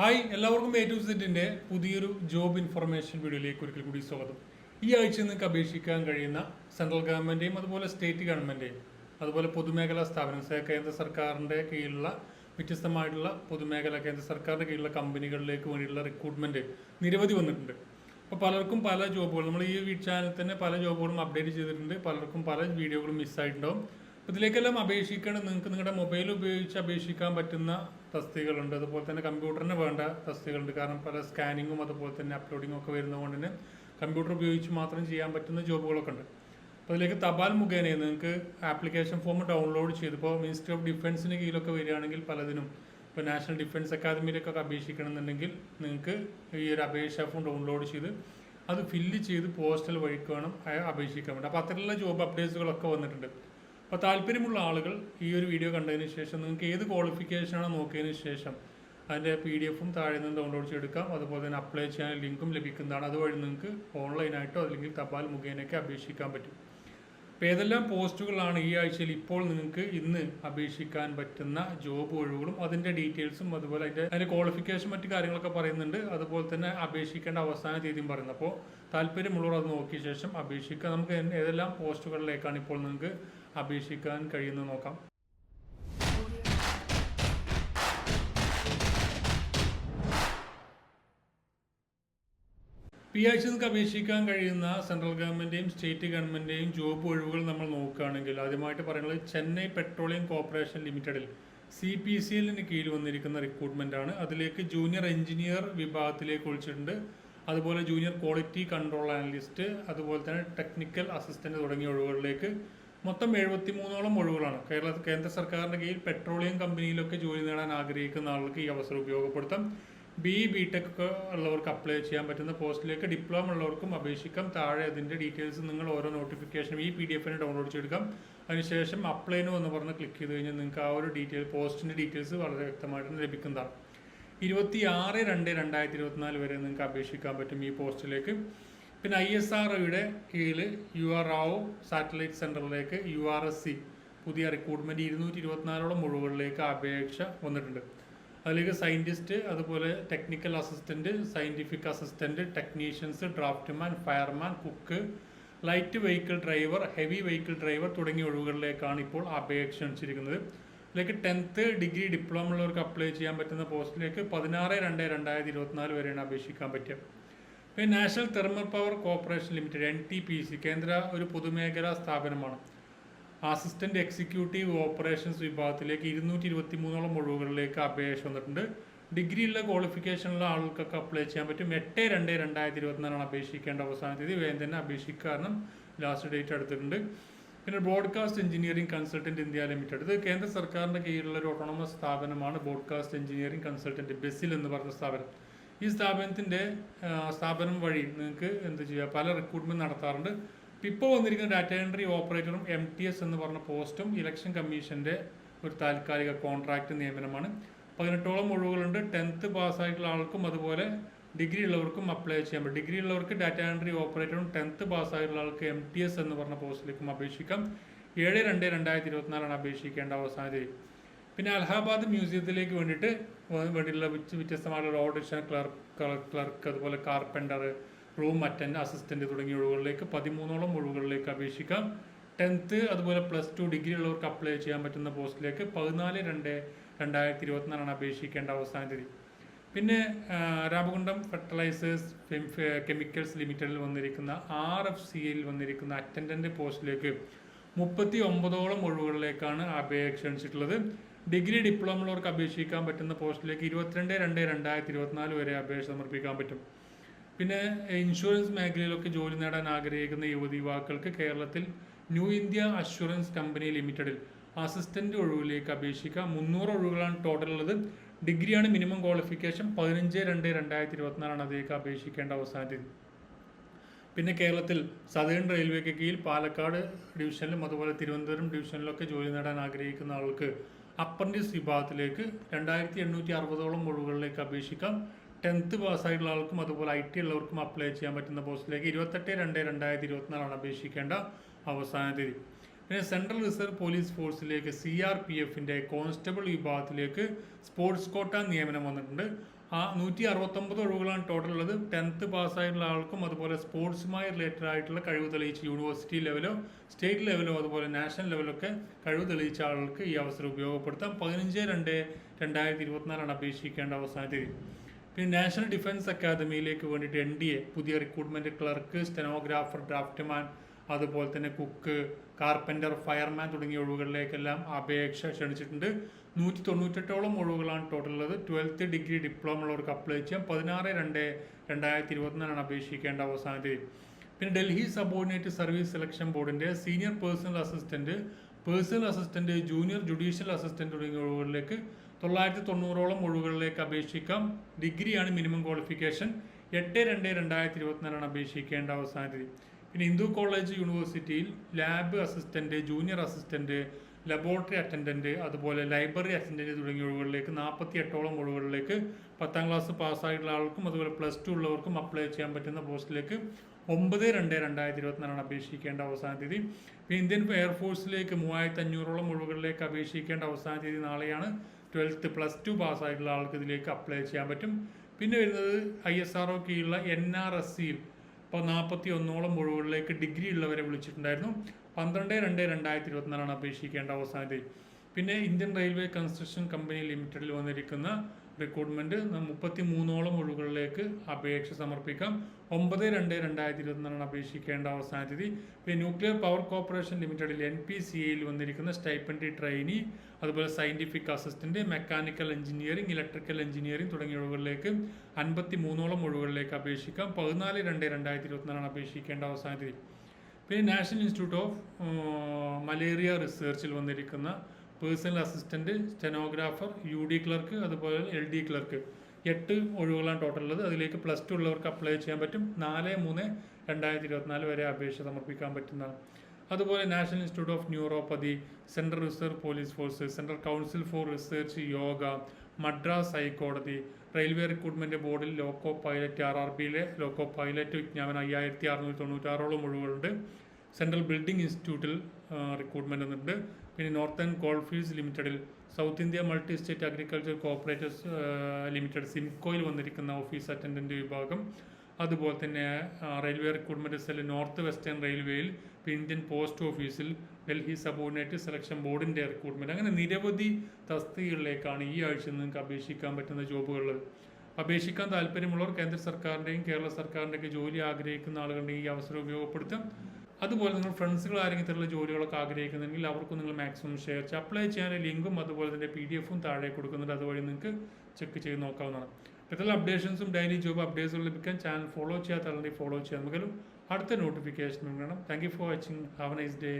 Hi എല്ലാവർക്കും A to സെറ്റിന്റെ പുതിയൊരു ജോബ് ഇൻഫർമേഷൻ വീഡിയോയിലേക്ക് ഒരിക്കൽ കൂടി സ്വാഗതം. ഈ ആഴ്ച നിങ്ങൾക്ക് അപേക്ഷിക്കാൻ കഴിയുന്ന സെൻട്രൽ ഗവൺമെന്റേയും അതുപോലെ സ്റ്റേറ്റ് ഗവൺമെന്റേയും അതുപോലെ പൊതുമേഖലാ സ്ഥാപനം കേന്ദ്ര സർക്കാരിന്റെ കീഴിലുള്ള വ്യത്യസ്തമായിട്ടുള്ള പൊതുമേഖല കേന്ദ്ര സർക്കാരിന്റെ കീഴിലുള്ള കമ്പനികളിലേക്ക് വേണ്ടിയിട്ടുള്ള റിക്രൂട്ട്മെന്റ് നിരവധി വന്നിട്ടുണ്ട്. അപ്പോൾ പലർക്കും പല ജോബുകൾ നമ്മൾ ഈ ചാനൽ തന്നെ പല ജോബുകളും അപ്ഡേറ്റ് ചെയ്തിട്ടുണ്ട്. പലർക്കും പല വീഡിയോകളും മിസ്സായിട്ടുണ്ടാവും ഇതിലേക്കെല്ലാം അപേക്ഷിക്കണം. നിങ്ങൾക്ക് നിങ്ങളുടെ മൊബൈൽ ഉപയോഗിച്ച് അപേക്ഷിക്കാൻ പറ്റുന്ന തസ്തികളുണ്ട് അതുപോലെ തന്നെ കമ്പ്യൂട്ടറിന് വേണ്ട തസ്തികളുണ്ട് കാരണം പല സ്കാനിങ്ങും അതുപോലെ തന്നെ അപ്ലോഡിങ്ങും ഒക്കെ വരുന്നതുകൊണ്ട് തന്നെ കമ്പ്യൂട്ടർ ഉപയോഗിച്ച് മാത്രം ചെയ്യാൻ പറ്റുന്ന ജോബുകളൊക്കെ ഉണ്ട്. അപ്പോൾ അതിലേക്ക് തപാൽ മുഖേന നിങ്ങൾക്ക് ആപ്ലിക്കേഷൻ ഫോം ഡൗൺലോഡ് ചെയ്ത് ഇപ്പോൾ മിനിസ്ട്രി ഓഫ് ഡിഫൻസിന് കീഴിലൊക്കെ വരികയാണെങ്കിൽ പലതിനും ഇപ്പോൾ നാഷണൽ ഡിഫൻസ് അക്കാദമിയിലേക്കൊക്കെ അപേക്ഷിക്കണമെന്നുണ്ടെങ്കിൽ നിങ്ങൾക്ക് ഈ ഒരു അപേക്ഷാ ഫോം ഡൗൺലോഡ് ചെയ്ത് അത് ഫില്ല് ചെയ്ത് പോസ്റ്റൽ വഴിക്ക് വേണം അപേക്ഷിക്കാൻ വേണ്ടി. അപ്പോൾ അത്തരത്തിലുള്ള ജോബ് അപ്ഡേറ്റ്സുകളൊക്കെ വന്നിട്ടുണ്ട്. അപ്പോൾ താല്പര്യമുള്ള ആളുകൾ ഈ ഒരു വീഡിയോ കണ്ടതിന് ശേഷം നിങ്ങൾക്ക് ഏത് ക്വാളിഫിക്കേഷനാണോ നോക്കിയതിന് ശേഷം അതിന്റെ പി ഡി എഫും താഴെ നിന്ന് ഡൗൺലോഡ് ചെയ്തെടുക്കാം. അതുപോലെ തന്നെ അപ്ലൈ ചെയ്യാൻ ലിങ്കും ലഭിക്കുന്നതാണ്. അതുവഴി നിങ്ങൾക്ക് ഓൺലൈനായിട്ടോ അല്ലെങ്കിൽ തപാൽ മുഖേനയൊക്കെ അപേക്ഷിക്കാൻ പറ്റും. അപ്പോൾ ഏതെല്ലാം പോസ്റ്റുകളാണ് ഈ ആഴ്ചയിൽ ഇപ്പോൾ നിങ്ങൾക്ക് ഇന്ന് അപേക്ഷിക്കാൻ പറ്റുന്ന ജോബ് ഒഴിവുകളും അതിന്റെ ഡീറ്റെയിൽസും അതുപോലെ അതിന്റെ അതിന്റെ ക്വാളിഫിക്കേഷൻ മറ്റു കാര്യങ്ങളൊക്കെ പറയുന്നുണ്ട്. അതുപോലെ തന്നെ അപേക്ഷിക്കേണ്ട അവസാന തീയതിയും പറയുന്നത് അപ്പോൾ താല്പര്യമുള്ളവർ അത് നോക്കിയ ശേഷം അപേക്ഷിക്കുക. നമുക്ക് ഏതെല്ലാം പോസ്റ്റുകളിലേക്കാണ് ഇപ്പോൾ നിങ്ങൾക്ക് അപേക്ഷിക്കാൻ കഴിയുന്ന നോക്കാം. പി ആഴ്ച നിങ്ങൾക്ക് അപേക്ഷിക്കാൻ കഴിയുന്ന സെൻട്രൽ ഗവൺമെന്റെയും സ്റ്റേറ്റ് ഗവൺമെന്റെയും ജോബ് ഒഴിവുകൾ നമ്മൾ നോക്കുകയാണെങ്കിൽ ആദ്യമായിട്ട് പറയുന്നത് ചെന്നൈ പെട്രോളിയം കോർപ്പറേഷൻ ലിമിറ്റഡിൽ സി പി സി എല്ലിന് കീഴിൽ വന്നിരിക്കുന്ന റിക്രൂട്ട്മെന്റ് ആണ്. അതിലേക്ക് ജൂനിയർ എഞ്ചിനീയർ വിഭാഗത്തിലേക്ക് ഒഴിച്ചിട്ടുണ്ട്. അതുപോലെ ജൂനിയർ ക്വാളിറ്റി കൺട്രോൾ അനലിസ്റ്റ് അതുപോലെ തന്നെ ടെക്നിക്കൽ അസിസ്റ്റന്റ് തുടങ്ങിയ ഒഴിവുകളിലേക്ക് മൊത്തം എഴുപത്തി മൂന്നോളം ഒഴിവുകളാണ്. കേരള കേന്ദ്ര സർക്കാരിന്റെ കീഴിൽ പെട്രോളിയം കമ്പനിയിലൊക്കെ ജോലി നേടാൻ ആഗ്രഹിക്കുന്ന ആളുകൾക്ക് ഈ അവസരം ഉപയോഗപ്പെടുത്താം. ബി ബി ടെക് ഉള്ളവർക്ക് അപ്ലൈ ചെയ്യാൻ പറ്റുന്ന പോസ്റ്റിലേക്ക് ഡിപ്ലോമ ഉള്ളവർക്കും അപേക്ഷിക്കാം. താഴെ അതിന്റെ ഡീറ്റെയിൽസ് നിങ്ങൾ ഓരോ നോട്ടിഫിക്കേഷനും ഈ പി ഡി എഫിനെ ഡൗൺലോഡ് ചെയ്തെടുക്കാം. അതിനുശേഷം അപ്ലൈ നോ എന്ന് പറഞ്ഞ് ക്ലിക്ക് ചെയ്ത് കഴിഞ്ഞാൽ നിങ്ങൾക്ക് ആ ഒരു ഡീറ്റെയിൽ പോസ്റ്റിന്റെ ഡീറ്റെയിൽസ് വളരെ വ്യക്തമായിട്ട് ലഭിക്കുന്നതാണ്. ഇരുപത്തി ആറ് രണ്ട് രണ്ടായിരത്തി ഇരുപത്തിനാല് വരെ നിങ്ങൾക്ക് അപേക്ഷിക്കാൻ പറ്റും ഈ പോസ്റ്റിലേക്ക്. പിന്നെ ഐ എസ് ആർ ഒയുടെ കീഴിൽ യു ആർ റാവു സാറ്റലൈറ്റ് സെന്ററിലേക്ക് യു ആർ എസ് സി പുതിയ റിക്രൂട്ട്മെന്റ് ഇരുന്നൂറ്റി ഇരുപത്തിനാലോളം ഒഴിവുകളിലേക്ക് അപേക്ഷ വന്നിട്ടുണ്ട്. അതിലേക്ക് സയന്റിസ്റ്റ് അതുപോലെ technical assistant scientific assistant technicians draftman fireman cook light vehicle driver heavy vehicle driver തുടങ്ങിയ ഒഴിവുകളിലേക്കാണ് ഇപ്പോൾ അപേക്ഷ ക്ഷണിച്ചിരിക്കുന്നത് അതിലേക്ക് ടെൻത്ത് ഡിഗ്രി ഡിപ്ലോമ ഉള്ളവർക്ക് അപ്ലൈ ചെയ്യാൻ പറ്റുന്ന പോസ്റ്റിലേക്ക് പതിനാറ് രണ്ട് രണ്ടായിരത്തി ഇരുപത്തിനാല് വരെയാണ് അപേക്ഷിക്കാൻ പറ്റുക. പിന്നെ national thermal power corporation limited N T P C കേന്ദ്ര ഒരു പൊതുമേഖലാ സ്ഥാപനമാണ്. അസിസ്റ്റന്റ് എക്സിക്യൂട്ടീവ് ഓപ്പറേഷൻസ് വിഭാഗത്തിലേക്ക് ഇരുന്നൂറ്റി ഇരുപത്തി മൂന്നോളം ഒഴിവുകളിലേക്ക് അപേക്ഷ വന്നിട്ടുണ്ട്. ഡിഗ്രിയുള്ള ക്വാളിഫിക്കേഷനുള്ള ആൾക്കൊക്കെ അപ്ലൈ ചെയ്യാൻ പറ്റും. എട്ട് രണ്ട് രണ്ടായിരത്തി ഇരുപത്തിനാലാണ് അപേക്ഷിക്കേണ്ട അവസാന തീയതി. വേഗം തന്നെ അപേക്ഷിക്കുക കാരണം ലാസ്റ്റ് ഡേറ്റ് എടുത്തിട്ടുണ്ട്. പിന്നെ broadcast engineering consultant India limited. ഇത് കേന്ദ്ര സർക്കാരിന്റെ കീഴിലുള്ള ഒരു ഓട്ടോണമസ് സ്ഥാപനമാണ് ബ്രോഡ്കാസ്റ്റ് എഞ്ചിനീയറിംഗ് കൺസൾട്ടന്റ് ബെസിൽ എന്ന് പറഞ്ഞ സ്ഥാപനം. ഈ സ്ഥാപനത്തിന്റെ സ്ഥാപനം വഴി നിങ്ങൾക്ക് എന്ത് ചെയ്യുക പല റിക്രൂട്ട്മെന്റ് നടത്താറുണ്ട്. ഇപ്പോൾ വന്നിരിക്കുന്ന ഡാറ്റ എൻട്രി ഓപ്പറേറ്ററും എം ടി എസ് എന്ന് പറഞ്ഞ പോസ്റ്റും ഇലക്ഷൻ കമ്മീഷന്റെ ഒരു താൽക്കാലിക കോൺട്രാക്റ്റ് നിയമനമാണ്. പതിനെട്ടോളം ഒഴിവുകളുണ്ട്. ടെൻത്ത് പാസ്സായിട്ടുള്ള ആൾക്കും അതുപോലെ ഡിഗ്രി ഉള്ളവർക്കും അപ്ലൈ ചെയ്യാൻ പറ്റും ഡിഗ്രി ഉള്ളവർക്ക് ഡാറ്റ എൻട്രി ഓപ്പറേറ്ററും ടെൻത്ത് പാസ്സായിട്ടുള്ള ആൾക്ക് എം ടി എസ് എന്ന് പറഞ്ഞ പോസ്റ്റിലേക്കും അപേക്ഷിക്കാം. ഏഴ് രണ്ട് രണ്ടായിരത്തി ഇരുപത്തിനാലാണ് അപേക്ഷിക്കേണ്ട അവസാന തീയതി. പിന്നെ അലഹാബാദ് മ്യൂസിയത്തിലേക്ക് വേണ്ടിയിട്ട് വേണ്ടിയിട്ടുള്ള വ്യത്യ- വ്യത്യസ്തമായിട്ടുള്ള ഓഡിഷൻ ക്ലർക്ക് ക്ലർക്ക് അതുപോലെ കാർപ്പന്റർ റൂം അറ്റൻഡ് അസിസ്റ്റന്റ് തുടങ്ങിയ ഒഴിവുകളിലേക്ക് പതിമൂന്നോളം ഒഴിവുകളിലേക്ക് അപേക്ഷിക്കാം. ടെൻത്ത് അതുപോലെ പ്ലസ് ടു ഡിഗ്രി ഉള്ളവർക്ക് അപ്ലൈ ചെയ്യാൻ പറ്റുന്ന പോസ്റ്റിലേക്ക് പതിനാല് രണ്ട് രണ്ടായിരത്തി ഇരുപത്തിനാലാണ് അപേക്ഷിക്കേണ്ട അവസാന തീയതി. പിന്നെ രാമകുണ്ടം ഫെർട്ടിലൈസേഴ്സ് കെമിക്കൽസ് ലിമിറ്റഡിൽ വന്നിരിക്കുന്ന ആർ എഫ് സിയിൽ വന്നിരിക്കുന്ന അറ്റൻഡന്റ് പോസ്റ്റിലേക്ക് മുപ്പത്തി ഒമ്പതോളം ഒഴിവുകളിലേക്കാണ് അപേക്ഷ ക്ഷണിച്ചിട്ടുള്ളത്. ഡിഗ്രി ഡിപ്ലോമ ഉള്ളവർക്ക് അപേക്ഷിക്കാൻ പറ്റുന്ന പോസ്റ്റിലേക്ക് ഇരുപത്തിരണ്ട് രണ്ട് രണ്ടായിരത്തി ഇരുപത്തിനാല് വരെ അപേക്ഷ സമർപ്പിക്കാൻ പറ്റും. പിന്നെ ഇൻഷുറൻസ് മേഖലയിലൊക്കെ ജോലി നേടാൻ ആഗ്രഹിക്കുന്ന യുവതി യുവാക്കൾക്ക് കേരളത്തിൽ ന്യൂ ഇന്ത്യ അഷുറൻസ് കമ്പനി ലിമിറ്റഡിൽ അസിസ്റ്റന്റ് ഒഴിവിലേക്ക് അപേക്ഷിക്കാം. മുന്നൂറ് ഒഴിവുകളാണ് ടോട്ടൽ ഉള്ളത്. ഡിഗ്രിയാണ് മിനിമം ക്വാളിഫിക്കേഷൻ പതിനഞ്ച് രണ്ട് രണ്ടായിരത്തി ഇരുപത്തിനാലാണ് അതിലേക്ക് അപേക്ഷിക്കേണ്ട അവസാന തീയതി പിന്നെ കേരളത്തിൽ സദേൺ റെയിൽവേക്ക് കീഴിൽ പാലക്കാട് ഡിവിഷനിലും അതുപോലെ തിരുവനന്തപുരം ഡിവിഷനിലൊക്കെ ജോലി നേടാൻ ആഗ്രഹിക്കുന്ന ആൾക്ക് അപ്രന്റീസ് വിഭാഗത്തിലേക്ക് രണ്ടായിരത്തി എണ്ണൂറ്റി അറുപതോളം ഒഴിവുകളിലേക്ക് അപേക്ഷിക്കാം. ടെൻത്ത് പാസ്സായിട്ടുള്ള ആൾക്കും അതുപോലെ ഐ ടി ഉള്ളവർക്കും അപ്ലൈ ചെയ്യാൻ പറ്റുന്ന പോസ്റ്റിലേക്ക് ഇരുപത്തെട്ട് രണ്ട് രണ്ടായിരത്തി ഇരുപത്തിനാലാണ് അപേക്ഷിക്കേണ്ട അവസാന തീയതി. പിന്നെ സെൻട്രൽ റിസർവ് പോലീസ് ഫോഴ്സിലേക്ക് സി ആർ പി എഫിന്റെ കോൺസ്റ്റബിൾ വിഭാഗത്തിലേക്ക് സ്പോർട്സ് കോട്ട നിയമനം വന്നിട്ടുണ്ട്. ആ നൂറ്റി അറുപത്തൊമ്പത് ഒഴിവുകളാണ് ടോട്ടൽ ഉള്ളത്. ടെൻത്ത് പാസ്സായിട്ടുള്ള ആൾക്കും അതുപോലെ സ്പോർട്സുമായി റിലേറ്റഡ് ആയിട്ടുള്ള കഴിവ് തെളിയിച്ച് യൂണിവേഴ്സിറ്റി ലെവലോ സ്റ്റേറ്റ് ലെവലോ അതുപോലെ നാഷണൽ ലെവലൊക്കെ കഴിവ് തെളിയിച്ച ആൾക്ക് ഈ അവസരം ഉപയോഗപ്പെടുത്താം. പതിനഞ്ച് രണ്ട് രണ്ടായിരത്തി ഇരുപത്തിനാലാണ് അപേക്ഷിക്കേണ്ട അവസാന തീയതി. പിന്നെ നാഷണൽ ഡിഫൻസ് അക്കാദമിയിലേക്ക് വേണ്ടിയിട്ട് എൻ ഡി എ പുതിയ റിക്രൂട്ട്മെന്റ് ക്ലർക്ക് സ്റ്റെനോഗ്രാഫർ ഡ്രാഫ്റ്റ്മാൻ അതുപോലെ തന്നെ കുക്ക് കാർപ്പന്റർ ഫയർമാൻ തുടങ്ങിയ ഒഴിവുകളിലേക്കെല്ലാം അപേക്ഷ ക്ഷണിച്ചിട്ടുണ്ട്. നൂറ്റി തൊണ്ണൂറ്റെട്ടോളം ഒഴിവുകളാണ് ടോട്ടൽ ഉള്ളത്. ട്വൽത്ത് ഡിഗ്രി ഡിപ്ലോമ ഉള്ളവർക്ക് അപ്ലൈ ചെയ്യാം. പതിനാറ് രണ്ട് രണ്ടായിരത്തി ഇരുപത്തിനാലാണ് അപേക്ഷിക്കേണ്ട അവസാന തീയതി പിന്നെ ഡൽഹി സബോർഡിനേറ്റ് സർവീസ് സെലക്ഷൻ ബോർഡിന്റെ senior personal assistant personal assistant junior judicial assistant തുടങ്ങിയ ഒഴിവുകളിലേക്ക് തൊള്ളായിരത്തി തൊണ്ണൂറോളം ഒഴിവുകളിലേക്ക് അപേക്ഷിക്കാം. ഡിഗ്രിയാണ് മിനിമം ക്വാളിഫിക്കേഷൻ എട്ട് രണ്ട് രണ്ടായിരത്തി ഇരുപത്തിനാലാണ് അപേക്ഷിക്കേണ്ട അവസാന തീയതി പിന്നെ ഹിന്ദു കോളേജ് യൂണിവേഴ്സിറ്റിയിൽ lab assistant junior assistant laboratory attendant അതുപോലെ ലൈബ്രറി അറ്റൻഡന്റ് തുടങ്ങിയ ഒഴിവുകളിലേക്ക് നാൽപ്പത്തി എട്ടോളം ഒഴിവുകളിലേക്ക് പത്താം ക്ലാസ് പാസ്സായിട്ടുള്ള ആൾക്കും അതുപോലെ പ്ലസ് ടു ഉള്ളവർക്കും അപ്ലൈ ചെയ്യാൻ പറ്റുന്ന പോസ്റ്റിലേക്ക് ഒമ്പത് രണ്ട് രണ്ടായിരത്തി ഇരുപത്തിനാലാണ് അപേക്ഷിക്കേണ്ട അവസാന തീയതി. പിന്നെ ഇന്ത്യൻ എയർഫോഴ്സിലേക്ക് മൂവായിരത്തി അഞ്ഞൂറോളം ഒഴിവുകളിലേക്ക് അപേക്ഷിക്കേണ്ട അവസാന തീയതി നാളെയാണ്. ട്വൽത്ത് പ്ലസ് ടു പാസ്സായിട്ടുള്ള ആൾക്ക് ഇതിലേക്ക് അപ്ലൈ ചെയ്യാൻ പറ്റും. പിന്നെ വരുന്നത് I S R O N R S സിയിൽ ഇപ്പോൾ നാൽപ്പത്തി ഒന്നോളം ഒഴിവുകളിലേക്ക് ഡിഗ്രി ഉള്ളവരെ വിളിച്ചിട്ടുണ്ടായിരുന്നു. പന്ത്രണ്ട് രണ്ട് രണ്ടായിരത്തി ഇരുപത്തിനാലാണ് അപേക്ഷിക്കേണ്ട അവസാന തീയതി പിന്നെ ഇന്ത്യൻ റെയിൽവേ കൺസ്ട്രക്ഷൻ കമ്പനി ലിമിറ്റഡിൽ വന്നിരിക്കുന്ന റിക്രൂട്ട്മെന്റ് മുപ്പത്തി മൂന്നോളം ഒഴിവുകളിലേക്ക് അപേക്ഷ സമർപ്പിക്കാം. ഒമ്പത് രണ്ട് രണ്ടായിരത്തി ഇരുപത്തിനാലാണ് അപേക്ഷിക്കേണ്ട അവസാന തീയതി. പിന്നെ ന്യൂക്ലിയർ പവർ കോർപ്പറേഷൻ ലിമിറ്റഡിൽ എൻ പി സി എയിൽ വന്നിരിക്കുന്ന സ്റ്റൈപ്പൻഡി ട്രെയിനി അതുപോലെ scientific assistant mechanical engineering electrical engineering തുടങ്ങിയ ഒഴിവുകളിലേക്ക് അൻപത്തി മൂന്നോളം ഒഴിവുകളിലേക്ക് അപേക്ഷിക്കാം. പതിനാല് രണ്ട് രണ്ടായിരത്തി ഇരുപത്തിനാലാണ് അപേക്ഷിക്കേണ്ട അവസാന തീയതി. പിന്നെ നാഷണൽ ഇൻസ്റ്റിറ്റ്യൂട്ട് ഓഫ് മലേറിയ റിസർച്ചിൽ വന്നിരിക്കുന്ന personal assistant stenographer U D clerk അതുപോലെ എൽ ഡി ക്ലർക്ക് എട്ട് ഒഴിവുകളാണ് ടോട്ടൽ ഉള്ളത്. അതിലേക്ക് പ്ലസ് ടു ഉള്ളവർക്ക് അപ്ലൈ ചെയ്യാൻ പറ്റും. നാല് മൂന്ന് രണ്ടായിരത്തി ഇരുപത്തിനാല് വരെ അപേക്ഷ സമർപ്പിക്കാൻ പറ്റുന്നതാണ് അതുപോലെ national institute of neuropathy central reserve police force central council for research yoga Madras ഹൈക്കോടതി റെയിൽവേ റിക്രൂട്ട്മെന്റ് ബോർഡിൽ ലോക്കോ പൈലറ്റ് ആർ ആർ ബിയിലെ ലോക്കോ പൈലറ്റ് വിജ്ഞാപനം അയ്യായിരത്തി അറുന്നൂറ്റി തൊണ്ണൂറ്റാറോളം ഒഴിവുകളുണ്ട്. സെൻട്രൽ ബിൽഡിംഗ് ഇൻസ്റ്റിറ്റ്യൂട്ടിൽ റിക്രൂട്ട്മെന്റ് വന്നിട്ടുണ്ട്. പിന്നെ നോർത്തേൺ കോൾഫീൽഡ്സ് ലിമിറ്റഡിൽ south India multi state agriculture cooperatives limited സിംകോയിൽ വന്നിരിക്കുന്ന ഓഫീസ് അറ്റൻഡന്റ് വിഭാഗം. അതുപോലെ തന്നെ railway recruitment cell north western റെയിൽവേയിൽ ഇന്ത്യൻ പോസ്റ്റ് ഓഫീസിൽ ഡൽഹി സബോർഡിനേറ്റ് സെലക്ഷൻ ബോർഡിന്റെ റിക്രൂട്ട്മെന്റ്. അങ്ങനെ നിരവധി തസ്തികകളിലേക്കാണ് ഈ ആഴ്ച നിങ്ങൾക്ക് അപേക്ഷിക്കാൻ പറ്റുന്ന ജോബുകളുള്ളത് അപേക്ഷിക്കാൻ താല്പര്യമുള്ളവർ കേന്ദ്ര സർക്കാരിന്റെയും കേരള സർക്കാരിന്റെയൊക്കെ ജോലി ആഗ്രഹിക്കുന്ന ആളുകളുടെയും ഈ അവസരം ഉപയോഗപ്പെടുത്താം. അതുപോലെ നിങ്ങൾ ഫ്രണ്ട്സുകൾ ആരെങ്കിലും ഇത്തരത്തിലുള്ള ജോലികളൊക്കെ ആഗ്രഹിക്കുന്നുണ്ടെങ്കിൽ അവർക്കും നിങ്ങൾ മാക്സിമം ഷെയർ ചെയ്യുക. അപ്ലൈ ചെയ്യാൻ ലിങ്കും അതുപോലെ തന്നെ പി ഡി എഫും താഴെ കൊടുക്കുന്നുണ്ട്. അതുവഴി നിങ്ങൾക്ക് ചെക്ക് ചെയ്ത് നോക്കാവുന്നതാണ്. ഇത്തരത്തിലുള്ള അപ്ഡേഷൻസും ഡെയിലി ജോബ് അപ്ഡേറ്റ്സും ലഭിക്കാൻ ചാനൽ ഫോളോ ചെയ്യാത്ത ആളുണ്ടെങ്കിൽ ഫോളോ ചെയ്യാൻ നമുക്കൊരു അടുത്ത നോട്ടിഫിക്കേഷൻ വേണം. Thank you for watching have a nice day